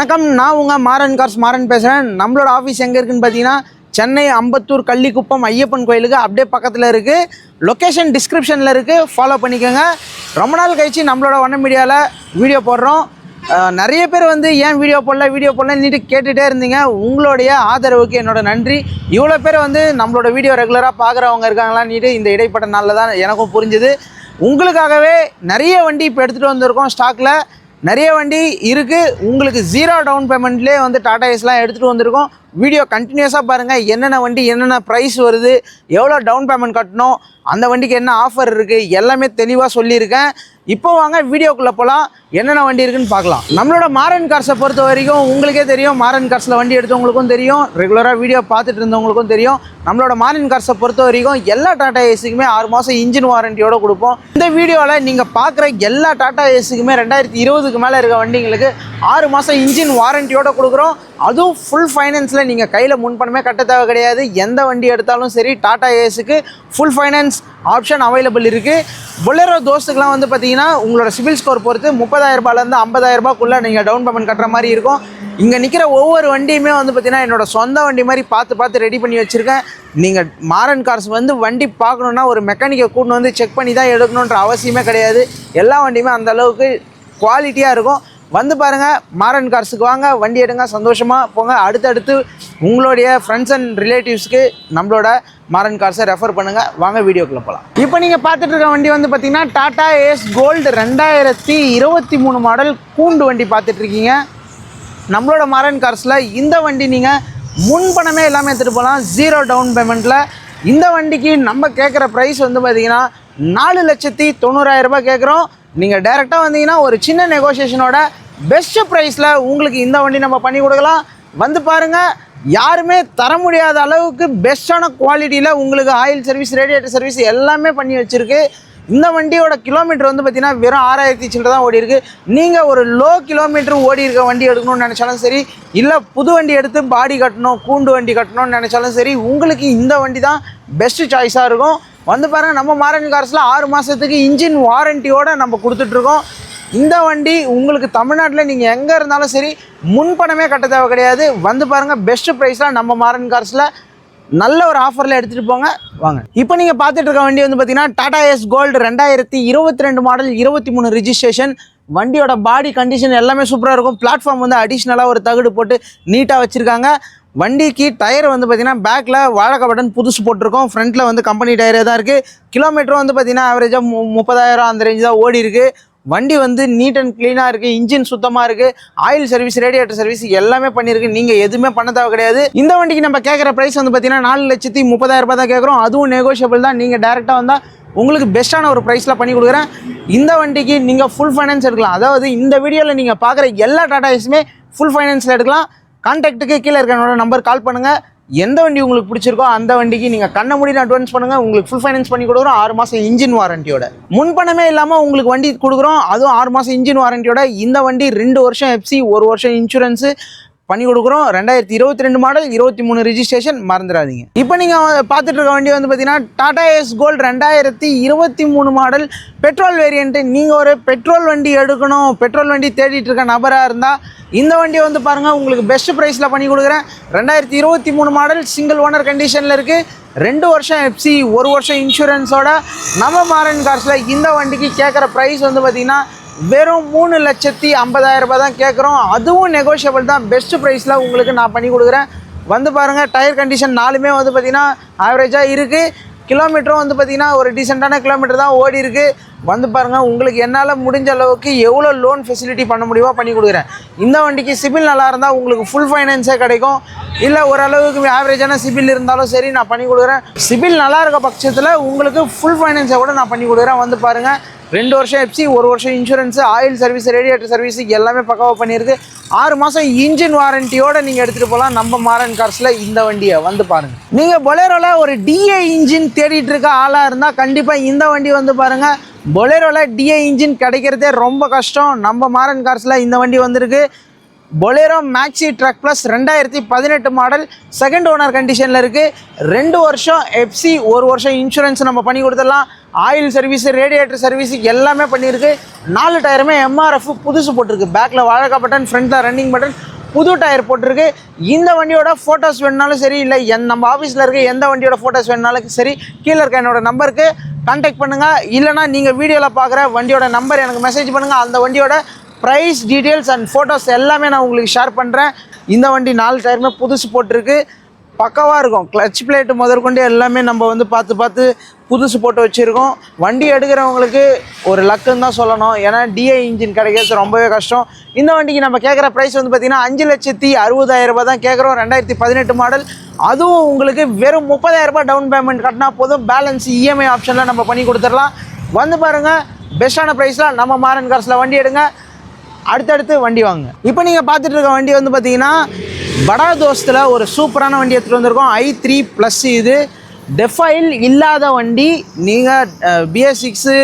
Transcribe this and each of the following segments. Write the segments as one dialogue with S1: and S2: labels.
S1: வணக்கம். நான் உங்கள் மாறன் கார்ஸ் மாறன் பேசுகிறேன் நம்மளோட ஆஃபீஸ் எங்கே இருக்குன்னு பார்த்தீங்கன்னா சென்னை அம்பத்தூர் கள்ளிக்குப்பம் ஐயப்பன் கோயிலுக்கு அப்படியே பக்கத்தில் இருக்குது லொக்கேஷன் டிஸ்கிரிப்ஷனில் இருக்குது ஃபாலோ பண்ணிக்கோங்க. ரொம்ப நாள் கழிச்சு நம்மளோட வண்ண மீடியாவில் வீடியோ போடுறோம். நிறைய பேர் வந்து ஏன் வீடியோ போடல வீடியோ போடலன்னுட்டு கேட்டுகிட்டே இருந்தீங்க. உங்களுடைய ஆதரவுக்கு என்னோட நன்றி. இவ்வளோ பேர் வந்து நம்மளோட வீடியோ ரெகுலராக பார்க்குறவங்க இருக்காங்களான்னுட்டு இந்த இடைப்பட்ட நாளில் தான் எனக்கும் புரிஞ்சுது. உங்களுக்காகவே நிறைய வண்டி இப்போ எடுத்துகிட்டு வந்திருக்கோம் ஸ்டாக்கில் நிறைய வண்டி இருக்குது உங்களுக்கு ஜீரோ டவுன் பேமெண்ட்லேயே வந்து டாடா ஏஸ்லாம் எடுத்துகிட்டு வந்திருக்கோம். வீடியோ கண்டினியூஸாக பாருங்கள் என்னென்ன வண்டி என்னென்ன ப்ரைஸ் வருது எவ்வளோ டவுன் பேமெண்ட் கட்டணும் அந்த வண்டிக்கு என்ன ஆஃபர் இருக்குது எல்லாமே தெளிவாக சொல்லியிருக்கேன். இப்போ வாங்க வீடியோக்குள்ளே போகலாம் என்னென்ன வண்டி இருக்குன்னு பார்க்கலாம். நம்மளோட மாரன் கார்ஸை பொறுத்த வரைக்கும் உங்களுக்கே தெரியும். மாரன் கார்ஸில் வண்டி எடுத்தவங்களுக்கும் தெரியும். ரெகுலராக வீடியோ பார்த்துட்டு இருந்தவங்களுக்கும் தெரியும். நம்மளோட மாரன் கார்ஸை பொறுத்த வரைக்கும் எல்லா டாடா ஏஸுக்குமே ஆறு மாதம் இன்ஜின் வாரண்டியோட கொடுப்போம். இந்த வீடியோவில் நீங்கள் பார்க்குற எல்லா டாடா ஏஸுக்குமே ரெண்டாயிரத்தி இருபதுக்கு மேலே இருக்க வண்டிங்களுக்கு ஆறு மாதம் இன்ஜின் வாரண்டியோட கொடுக்குறோம். அதுவும் ஃபுல் ஃபைனான்ஸில் நீங்கள் கையில் முன்பணமே கட்ட தேவை கிடையாது. எந்த வண்டி எடுத்தாலும் சரி டாடா ஏஸுக்கு ஃபுல் ஃபைனான்ஸ் ஆப்ஷன் அவைலபிள் இருக்குது பொலேரோ தோஸ்துக்கெலாம் வந்து பார்த்தீங்கன்னா உங்களோட சிவில் ஸ்கோர் பொறுத்து முப்பதாயிரரூபாலேருந்து ஐம்பதாயிரரூபாக்குள்ளே நீங்கள் டவுன் பேமெண்ட் கட்டுற மாதிரி இருக்கும். இங்கே நிற்கிற ஒவ்வொரு வண்டியுமே வந்து பார்த்தீங்கன்னா என்னோடய சொந்த வண்டி மாதிரி பார்த்து பார்த்து ரெடி பண்ணி வச்சுருக்கேன். நீங்கள் மாரன் கார்ஸ் வந்து வண்டி பார்க்கணுன்னா ஒரு மெக்கானிக்கை கூட்டு வந்து செக் பண்ணி தான் எடுக்கணுன்ற அவசியமே கிடையாது. எல்லா வண்டியுமே அந்த அளவுக்கு குவாலிட்டியாக இருக்கும். வந்து பாருங்கள் மாரன் கார்ஸுக்கு வாங்க வண்டி எடுங்க சந்தோஷமாக போங்க. அடுத்தடுத்து உங்களுடைய ஃப்ரெண்ட்ஸ் அண்ட் ரிலேட்டிவ்ஸ்க்கு நம்மளோட மாரன் கார்ஸை ரெஃபர் பண்ணுங்கள் வாங்க வீடியோக்குள்ளே போகலாம் இப்போ நீங்கள் பார்த்துட்டு இருக்க வண்டி வந்து பார்த்தீங்கன்னா டாடா ஏஸ் கோல்டு ரெண்டாயிரத்தி இருபத்தி மூணு மாடல் கூண்டு வண்டி பார்த்துட்ருக்கீங்க நம்மளோட மரன் கார்ஸில் இந்த வண்டி நீங்கள் முன்பணமே எல்லாமே எடுத்துகிட்டு போகலாம் ஜீரோ டவுன் பேமெண்ட்டில் இந்த வண்டிக்கு நம்ம கேட்குற ப்ரைஸ் வந்து பார்த்தீங்கன்னா நாலு லட்சத்தி தொண்ணூறாயிரம் ரூபாய் கேட்குறோம் நீங்கள் டைரெக்டாக வந்தீங்கன்னா ஒரு சின்ன நெகோசியேஷனோட பெஸ்ட்டு ப்ரைஸில் உங்களுக்கு இந்த வண்டி நம்ம பண்ணி கொடுக்கலாம். வந்து பாருங்கள் யாருமே தர முடியாத அளவுக்கு பெஸ்ட்டான குவாலிட்டியில் உங்களுக்கு ஆயில் சர்வீஸ் ரேடியேட்டர் சர்வீஸ் எல்லாமே பண்ணி வச்சுருக்கு. இந்த வண்டியோட கிலோமீட்டர் வந்து பார்த்தீங்கன்னா வெறும் ஆறாயிரத்தி சில்லரை தான் ஓடி இருக்கு நீங்கள் ஒரு லோ கிலோமீட்டர் ஓடி இருக்க வண்டி எடுக்கணும்னு நினச்சாலும் சரி இல்லை புது வண்டி எடுத்து பாடி கட்டணும் கூண்டு வண்டி கட்டணும்னு நினச்சாலும் சரி உங்களுக்கு இந்த வண்டி தான் பெஸ்ட்டு சாய்ஸாக இருக்கும். வந்து பாருங்கள் நம்ம மாரன் கார்ஸில் ஆறு மாதத்துக்கு இன்ஜின் வாரண்ட்டியோடு நம்ம கொடுத்துட்ருக்கோம் இந்த வண்டி உங்களுக்கு தமிழ்நாட்டில் நீங்கள் எங்கே இருந்தாலும் சரி முன்பணமே கட்ட தேவை கிடையாது. வந்து பாருங்கள் பெஸ்ட்டு ப்ரைஸில் நம்ம மாரன் கார்ஸில் நல்ல ஒரு ஆஃபரில் எடுத்துகிட்டு போங்க. வாங்க. இப்போ நீங்கள் பார்த்துட்டு இருக்க வண்டி வந்து பார்த்தீங்கன்னா டாடா எஸ் கோல்டு ரெண்டாயிரத்தி இருபத்தி ரெண்டு மாடல் இருபத்தி மூணு ரிஜிஸ்ட்ரேஷன் வண்டியோட பாடி கண்டிஷன் எல்லாமே சூப்பராக இருக்கும். பிளாட்ஃபார்ம் வந்து அடிஷ்னலாக ஒரு தகடு போட்டு நீட்டாக வச்சுருக்காங்க. வண்டிக்கு டயர் வந்து பார்த்தீங்கன்னா பேக்கில் வாழக்க பட்டன் புதுசு போட்டிருக்கோம். ஃப்ரண்ட்டில் வந்து கம்பெனி டயரே தான் இருக்குது கிலோமீட்டரும் வந்து பார்த்தீங்கன்னா ஆவரேஜாக மு முப்பதாயிரம் அந்த ரேஞ்சு தான் ஓடி இருக்குது வண்டி வந்து நீட் அண்ட் க்ளீனாக இருக்குது இன்ஜின் சுத்தமாக இருக்குது ஆயில் சர்வீஸ் ரேடியேட்டர் சர்வீஸ் எல்லாமே பண்ணியிருக்கு நீங்கள் எதுவுமே பண்ண தேவை கிடையாது. இந்த வண்டிக்கு நம்ம கேட்குற ப்ரைஸ் வந்து பார்த்தீங்கன்னா நாலு லட்சத்தி முப்பதாயிரம் ரூபாய் தான் கேட்குறோம். அதுவும் நெகோஷியபிள் தான். நீங்கள் டேரெக்டாக வந்தால் உங்களுக்கு பெஸ்ட்டான ஒரு ப்ரைஸில் பண்ணி கொடுக்குறேன். இந்த வண்டிக்கு நீங்கள் ஃபுல் ஃபைனான்ஸ் எடுக்கலாம். அதாவது இந்த வீடியோவில் நீங்கள் பார்க்குற எல்லா டாட்டாஸுமே ஃபுல் ஃபைனான்ஸில் எடுக்கலாம். கான்டாக்ட்டுக்கு கீழே இருக்க நம்பர் கால் பண்ணுங்கள் எந்த வண்டி உங்களுக்கு பிடிச்சிருக்கோ அந்த வண்டிக்கு நீங்கள் கண்ண முடியும் அட்வான்ஸ் பண்ணுங்கள் உங்களுக்கு ஃபுல் ஃபைனான்ஸ் பண்ணி கொடுக்குறோம். ஆறு மாதம் இன்ஜின் வாரண்டியோட முன்பணமே இல்லாமல் உங்களுக்கு வண்டி கொடுக்குறோம். அதுவும் ஆறு மாதம் இன்ஜின் வாரண்டியோட இந்த வண்டி ரெண்டு வருஷம் எஃப்சி ஒரு வருஷம் இன்சூரன்ஸு பண்ணி கொடுக்குறோம். ரெண்டாயிரத்தி இருபத்தி ரெண்டு மாடல் இருபத்தி மூணு ரிஜிஸ்ட்ரேஷன் மறந்துடாதீங்க. இப்போ நீங்கள் பார்த்துட்டு இருக்க வண்டி வந்து பார்த்தீங்கன்னா டாடா எஸ் கோல்டு ரெண்டாயிரத்தி இருபத்தி மூணு மாடல் பெட்ரோல் வேரியண்ட்டு நீங்கள் ஒரு பெட்ரோல் வண்டி எடுக்கணும். பெட்ரோல் வண்டி தேடிட்டு இருக்க நபராக இருந்தால் இந்த வண்டியை வந்து பாருங்கள் உங்களுக்கு பெஸ்ட் ப்ரைஸில் பண்ணி கொடுக்குறேன். ரெண்டாயிரத்தி இருபத்தி மூணு மாடல் சிங்கிள் ஓனர் கண்டிஷனில் இருக்குது ரெண்டு வருஷம் எஃப்சி ஒரு வருஷம் இன்சூரன்ஸோட நம்ம மாரன் கார்ஸில் இந்த வண்டிக்கு கேட்குற ப்ரைஸ் வந்து பார்த்திங்கன்னா வெறும் மூணு லட்சத்தி ஐம்பதாயிரம் ரூபாய் தான் கேட்குறோம் அதுவும் நெகோஷியபிள் தான். பெஸ்ட் ப்ரைஸில் உங்களுக்கு நான் பண்ணி கொடுக்குறேன். வந்து பாருங்கள் டயர் கண்டிஷன் நாலுமே வந்து பார்த்திங்கன்னா ஆவரேஜாக இருக்குது கிலோமீட்டரும் வந்து பார்த்திங்கன்னா ஒரு டீசெண்டான கிலோமீட்டர் தான் ஓடி இருக்கு. வந்து பாருங்கள் உங்களுக்கு என்னால் முடிஞ்ச அளவுக்கு எவ்வளோ லோன் ஃபெசிலிட்டி பண்ண முடியுமோ பண்ணி கொடுக்குறேன். இந்த வண்டிக்கு சிபில் நல்லா இருந்தால் உங்களுக்கு ஃபுல் ஃபைனான்ஸே கிடைக்கும். இல்லை ஓரளவுக்கு ஆவரேஜான சிபில் இருந்தாலும் சரி நான் பண்ணி கொடுக்குறேன். சிபில் நல்லா இருக்க பட்சத்தில் உங்களுக்கு ஃபுல் ஃபைனான்ஸை கூட நான் பண்ணி கொடுக்குறேன். வந்து பாருங்கள் ரெண்டு வருஷம் எப்சி ஒரு வருஷம் insurance oil service radiator service எல்லாமே பக்கவாக பண்ணியிருக்கு ஆறு மாதம் இன்ஜின் வாரண்டியோடு நீங்கள் எடுத்துகிட்டு போகலாம் நம்ம மாரன் கார்ஸில் இந்த வண்டியை வந்து பாருங்கள் நீங்கள் பொலேரோவில் ஒரு டிஏ இன்ஜின் தேடிட்டு இருக்க ஆளாக இருந்தால் கண்டிப்பாக இந்த வண்டி வந்து பாருங்கள் பொலேரோவில் டிஏ இன்ஜின் கிடைக்கிறதே ரொம்ப கஷ்டம். நம்ம மாரன் கார்ஸில் இந்த வண்டி வந்திருக்கு. பொலேரோ மேக்ஸி ட்ரக் ப்ளஸ் ரெண்டாயிரத்தி பதினெட்டு மாடல் செகண்ட் ஓனர் கண்டிஷனில் இருக்குது ரெண்டு வருஷம் எஃப்சி ஒரு வருஷம் இன்சூரன்ஸ் நம்ம பண்ணி கொடுத்துடலாம். ஆயில் சர்வீஸ் ரேடியேட்டர் சர்வீஸ் எல்லாமே பண்ணியிருக்கு. நாலு டயருமே எம்ஆர்எஃப் புதுசு போட்டிருக்கு. பேக்கில் வாழக்கா பட்டன் ஃப்ரண்ட்டில் ரன்னிங் பட்டன் புது டயர் போட்டிருக்கு. இந்த வண்டியோட ஃபோட்டோஸ் வேணுனாலும் சரி இல்லை என் நம்ம ஆஃபீஸில் இருக்க எந்த வண்டியோட ஃபோட்டோஸ் வேணுனாலும் சரி கீழே இருக்க என்னோட நம்பருக்கு கான்டாக்ட் பண்ணுங்கள் இல்லைனா நீங்கள் வீடியோவில் பார்க்குற வண்டியோட நம்பர் எனக்கு மெசேஜ் பண்ணுங்கள் அந்த வண்டியோட ப்ரைஸ் டீட்டெயில்ஸ் அண்ட் ஃபோட்டோஸ் எல்லாமே நான் உங்களுக்கு ஷேர் பண்ணுறேன் இந்த வண்டி நாலு டயருமே புதுசு போட்டிருக்கு. பக்கவாக இருக்கும். கிளச் பிளேட்டு முதற்கொண்டு எல்லாமே நம்ம வந்து பார்த்து பார்த்து புதுசு போட்டு வச்சுருக்கோம். வண்டி எடுக்கிறவங்களுக்கு ஒரு லக்குன்னு தான் சொல்லணும். ஏன்னா டிஐ இன்ஜின் கிடைக்கிறது ரொம்பவே கஷ்டம். இந்த வண்டிக்கு நம்ம கேட்குற ப்ரைஸ் வந்து பார்த்திங்கன்னா அஞ்சு லட்சத்தி அறுபதாயிரம் ரூபாய் தான் கேட்குறோம். ரெண்டாயிரத்தி பதினெட்டு மாடல் அதுவும் உங்களுக்கு வெறும் முப்பதாயிரம் ரூபாய் டவுன் பேமெண்ட் கட்டினா போதும். பேலன்ஸ் இஎம்ஐ ஆப்ஷனில் நம்ம பண்ணி கொடுத்துடலாம். வந்து பாருங்கள் பெஸ்ட்டான ப்ரைஸில் நம்ம மாறன் காசில் வண்டி எடுங்க. அடுத்தடுத்து வண்டி வாங்க இப்போ நீங்கள் பார்த்துட்டு இருக்க வண்டி வந்து பார்த்தீங்கன்னா படா தோஸ்தில் ஒரு சூப்பரான வண்டி எடுத்துகிட்டு வந்திருக்கோம். ஐ த்ரீ ப்ளஸ் இது. டெஃபைல் இல்லாத வண்டி. நீங்கள் பிஎஸ் சிக்ஸு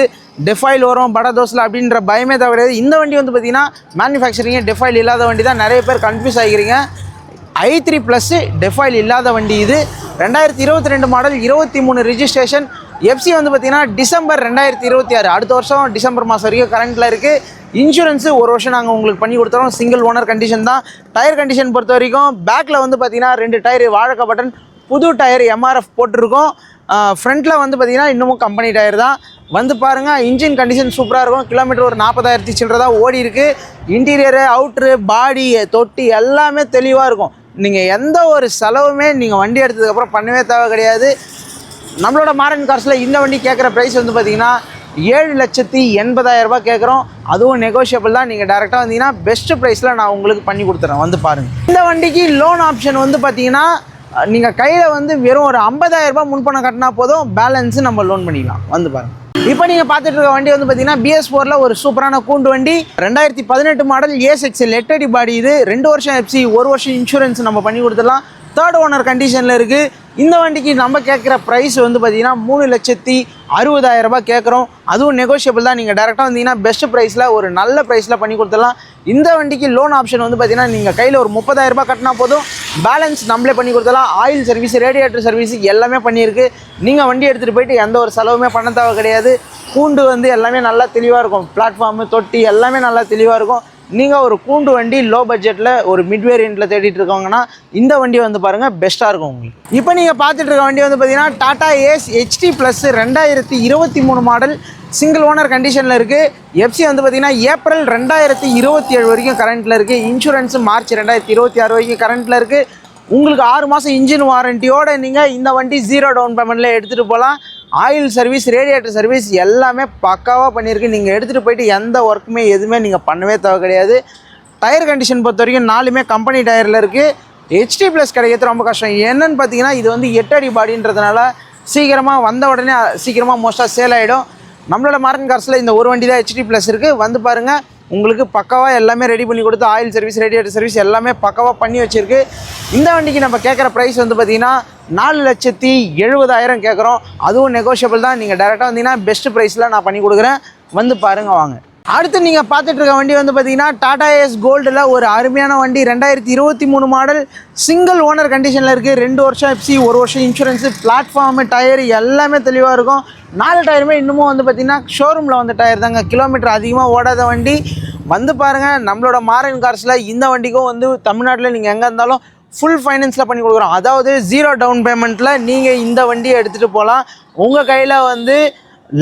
S1: டெஃபைல் வரும் படா தோசில் அப்படின்ற பயமே தவிர இந்த வண்டி வந்து பார்த்தீங்கன்னா மேனுஃபேக்சரிங்கே டெஃபைல் இல்லாத வண்டி தான். நிறைய பேர் கன்ஃபியூஸ் ஆகிக்கிறீங்க ஐ த்ரீ ப்ளஸ்ஸு டெஃபைல் இல்லாத வண்டி இது. ரெண்டாயிரத்தி இருபத்தி ரெண்டு மாடல் இருபத்தி மூணு ரிஜிஸ்ட்ரேஷன் எஃப்சி வந்து பார்த்தீங்கன்னா டிசம்பர் ரெண்டாயிரத்தி இருபத்தி ஆறு அடுத்த வருஷம் டிசம்பர் மாதம் வரைக்கும் கரண்ட்டில் இருக்குது இன்சூரன்ஸு ஒரு வருஷம் நாங்கள் உங்களுக்கு பண்ணி கொடுத்துறோம். சிங்கிள் ஓனர் கண்டிஷன் தான். டயர் கண்டிஷன் பொறுத்த வரைக்கும் பேக்கில் வந்து பார்த்தீங்கன்னா ரெண்டு டயர் வாழக்க பட்டன் புது டயர் எம்ஆர்எஃப் போட்டிருக்கோம். ஃப்ரண்ட்டில் வந்து பார்த்திங்கன்னா இன்னமும் கம்பெனி டயர் தான். வந்து பாருங்கள் இன்ஜின் கண்டிஷன் சூப்பராக இருக்கும். கிலோமீட்டர் ஒரு நாற்பதாயிரத்தி சில்லறதா ஓடி இருக்குது இன்டீரியரு அவுட்ரு பாடி தொட்டி எல்லாமே தெளிவாக இருக்கும். நீங்கள் எந்த ஒரு செலவுமே நீங்கள் வண்டி எடுத்ததுக்கப்புறம் பண்ணவே தேவை கிடையாது. நம்மளோட மாரன் கார்ஸில் இந்த வண்டி கேட்குற ப்ரைஸ் வந்து பார்த்தீங்கன்னா ஏழு லட்சத்தி எண்பதாயிரம் ரூபாய் கேட்குறோம் அதுவும் நெகோஷியபிள் தான். நீங்கள் டேரெக்டாக வந்தீங்கன்னா பெஸ்ட் ப்ரைஸில் நான் உங்களுக்கு பண்ணி கொடுத்துறேன். வந்து பாருங்கள் இந்த வண்டிக்கு லோன் ஆப்ஷன் வந்து பார்த்தீங்கன்னா நீங்கள் கையில் வந்து வெறும் ஒரு 50000 ரூபாய் முன்பணம் கட்டினா போதும். பேலன்ஸு நம்ம லோன் பண்ணிக்கலாம். வந்து பாருங்கள் இப்போ நீங்கள் பார்த்துட்டு இருக்க வண்டி வந்து பார்த்தீங்கன்னா பிஎஸ் ஃபோரில் ஒரு சூப்பரான கூண்டு வண்டி. ரெண்டாயிரத்தி பதினெட்டு மாடல் ஏ செக்ஸில் எட்டடி பாடி இது. ரெண்டு வருஷம் எஃப்சி ஒரு வருஷம் இன்சூரன்ஸ் நம்ம பண்ணி கொடுத்துடலாம். தேர்ட் ஓனர் கண்டிஷனில் இருக்குது இந்த வண்டிக்கு நம்ம கேட்குற ப்ரைஸ் வந்து பார்த்தீங்கன்னா மூணு லட்சத்தி அறுபதாயிரம் ரூபாய் கேட்குறோம். அதுவும் நெகோஷியபிள் தான். நீங்கள் டேரெக்டாக வந்தீங்கன்னா பெஸ்ட் ப்ரைஸில் ஒரு நல்ல ப்ரைஸில் பண்ணி கொடுத்துடலாம். இந்த வண்டிக்கு லோன் ஆப்ஷன் வந்து பார்த்தீங்கன்னா நீங்கள் கையில் ஒரு முப்பதாயிரம் ரூபாய் கட்டினா போதும். பேலன்ஸ் நம்மளே பண்ணி கொடுத்துடலாம். ஆயில் சர்வீஸ் ரேடியேட்டர் சர்வீஸ் எல்லாமே பண்ணியிருக்கு. நீங்கள் வண்டி எடுத்துகிட்டு போயிட்டு எந்த ஒரு செலவுமே பண்ண தேவை கிடையாது. கூண்டு வந்து எல்லாமே நல்லா தெளிவாக இருக்கும். பிளாட்ஃபார்மு தொட்டி எல்லாமே நல்லா தெளிவாக இருக்கும். நீங்கள் ஒரு கூண்டு வண்டி லோ பட்ஜெட்டில் ஒரு மிட் வேரியண்ட்டில் தேடிட்டு இருக்கவங்கன்னா இந்த வண்டி வந்து பாருங்கள் பெஸ்ட்டாக இருக்கும் உங்களுக்கு. இப்போ நீங்கள் பார்த்துட்டு இருக்க வண்டி வந்து பார்த்தீங்கன்னா டாடா ஏஸ் ஹெச்டி ப்ளஸ் ரெண்டாயிரத்தி இருபத்தி மூணு மாடல் சிங்கிள் ஓனர் கண்டிஷனில் இருக்குது எஃப்சி வந்து பார்த்தீங்கன்னா ஏப்ரல் ரெண்டாயிரத்தி இருபத்தி ஏழு வரைக்கும் கரண்ட்டில் இருக்குது இன்சூரன்ஸு மார்ச் ரெண்டாயிரத்தி இருபத்தி ஆறு வரைக்கும் கரண்ட்டில் இருக்குது உங்களுக்கு ஆறு மாதம் இன்ஜின் வாரண்ட்டியோடு நீங்கள் இந்த வண்டி ஜீரோ டவுன் பேமெண்ட்டில் எடுத்துகிட்டு போகலாம் ஆயில் சர்வீஸ் ரேடியேட்டர் சர்வீஸ் எல்லாமே பக்காவாக பண்ணியிருக்கு. நீங்கள் எடுத்துகிட்டு போயிட்டு எந்த ஒர்க்குமே எதுவுமே நீங்கள் பண்ணவே தேவை கிடையாது. டயர் கண்டிஷன் பொறுத்த வரைக்கும் நாலுமே கம்பெனி டயரில் இருக்குது ஹெச்டி ப்ளஸ் கிடைக்கிறது ரொம்ப கஷ்டம். என்னன்னு பார்த்தீங்கன்னா இது வந்து எட்டு அடி பாடின்றதுனால சீக்கிரமாக வந்த உடனே சீக்கிரமாக மோஸ்ட்டாக சேல் ஆகிடும் நம்மளோட மார்க்கன் கார்ஸில் இந்த ஒரு வண்டி தான் ஹெச்டி ப்ளஸ் இருக்குது வந்து பாருங்கள் உங்களுக்கு பக்காவாக எல்லாமே ரெடி பண்ணி கொடுத்து ஆயில் சர்வீஸ் ரேடியேட்டர் சர்வீஸ் எல்லாமே பக்காவாக பண்ணி வச்சுருக்கு. இந்த வண்டிக்கு நம்ம கேட்குற ப்ரைஸ் வந்து பார்த்தீங்கன்னா நாலு லட்சத்தி எழுபதாயிரம் கேட்குறோம் அதுவும் நெகோஷியபிள் தான். நீங்கள் டேரெக்டாக வந்தீங்கன்னா பெஸ்ட் ப்ரைஸில் நான் பண்ணி கொடுக்குறேன். வந்து பாருங்கள் வாங்க. அடுத்து நீங்கள் பார்த்துட்டு இருக்க வண்டி வந்து பார்த்தீங்கன்னா டாடா ஏஸ் கோல்டில் ஒரு அருமையான வண்டி ரெண்டாயிரத்தி இருபத்தி மூணு மாடல் சிங்கிள் ஓனர் கண்டிஷனில் இருக்குது ரெண்டு வருஷம் எஃப்சி ஒரு வருஷம் இன்சூரன்ஸு பிளாட்ஃபார்மு டயர் எல்லாமே தெளிவாக இருக்கும். நாலு டயருமே இன்னமும் வந்து பார்த்தீங்கன்னா ஷோரூமில் வந்த டயர் தாங்க. கிலோமீட்டர் அதிகமாக ஓடாத வண்டி. வந்து பாருங்கள் நம்மளோட மாரன் கார்ஸில் இந்த வண்டிக்கும் வந்து தமிழ்நாட்டில் நீங்கள் எங்கே இருந்தாலும் ஃபுல் ஃபைனான்ஸில் பண்ணி கொடுக்குறோம். அதாவது ஜீரோ டவுன் பேமெண்ட்டில் நீங்கள் இந்த வண்டியை எடுத்துகிட்டு போகலாம் உங்கள் கையில் வந்து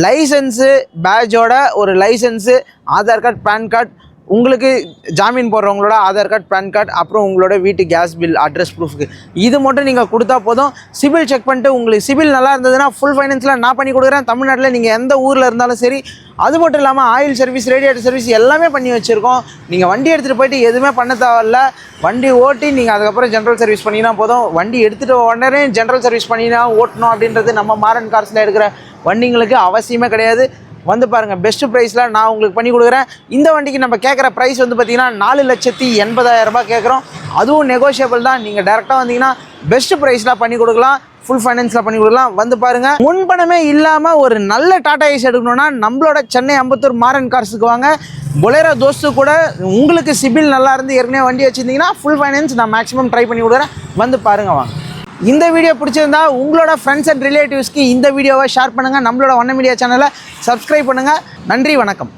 S1: லைசன்ஸு பேட்ஜோட ஒரு licence Aadhaar card PAN card உங்களுக்கு ஜாமீன் போடுறவங்களோட ஆதார் கார்டு பேன் கார்டு அப்புறம் உங்களோட வீட்டு கேஸ் பில் அட்ரஸ் ப்ரூஃப்க்கு இது மட்டும் நீங்கள் கொடுத்தா போதும். சிபில் செக் பண்ணிட்டு உங்களுக்கு சிபில் நல்லா இருந்ததுன்னா ஃபுல் ஃபைனான்ஸில் நான் பண்ணி கொடுக்குறேன். தமிழ்நாட்டில் நீங்கள் எந்த ஊரில் இருந்தாலும் சரி அது மட்டும் இல்லாமல் ஆயில் சர்வீஸ் ரேடியேட்டர் சர்வீஸ் எல்லாமே பண்ணி வச்சுருக்கோம். நீங்கள் வண்டி எடுத்துகிட்டு போயிட்டு எதுவுமே பண்ண தேவையில்ல. வண்டி ஓட்டி நீங்கள் அதுக்கப்புறம் ஜென்ரல் சர்வீஸ் பண்ணினா போதும். வண்டி எடுத்துகிட்டு உடனே ஜென்ரல் சர்வீஸ் பண்ணினா ஓட்டணும் அப்படின்றது நம்ம மாரன் கார்ஸில் எடுக்கிற வண்டிங்களுக்கு அவசியமே கிடையாது. வந்து பாருங்கள் பெஸ்ட்டு ப்ரைஸில் நான் உங்களுக்கு பண்ணி கொடுக்குறேன். இந்த வண்டிக்கு நம்ம கேட்குற ப்ரைஸ் வந்து பார்த்தீங்கன்னா நாலு லட்சத்தி எண்பதாயிரரூபா கேட்குறோம். அதுவும் நெகோஷியபிள் தான். நீங்கள் டேரெக்டாக வந்தீங்கன்னா பெஸ்ட்டு ப்ரைஸ்லாம் பண்ணி கொடுக்கலாம். ஃபுல் ஃபைனான்ஸில் பண்ணி கொடுக்கலாம். வந்து பாருங்கள் முன்பணமே இல்லாமல் ஒரு நல்ல டாடா ஏசி எடுக்கணும்னா நம்மளோட சென்னை அம்பத்தூர் மாரன் கார்ஸுக்கு வாங்க. பொலேரோ தோஸ்து கூட உங்களுக்கு சிபில் நல்லா இருந்து ஏற்கனவே வண்டி வச்சுருந்தீங்கன்னா ஃபுல் ஃபைனான்ஸ் நான் மேக்ஸிமம் ட்ரை பண்ணி கொடுக்குறேன். வந்து பாருங்க வாங்க. இந்த வீடியோ பிடிச்சிருந்தா உங்களோட ஃப்ரெண்ட்ஸ் அண்ட் ரிலேட்டிவ்ஸ்க்கு இந்த வீடியோவை ஷேர் பண்ணுங்கள் நம்மளோட வண்ண மீடியா சேனலை சப்ஸ்கிரைப் பண்ணுங்கள் நன்றி வணக்கம்.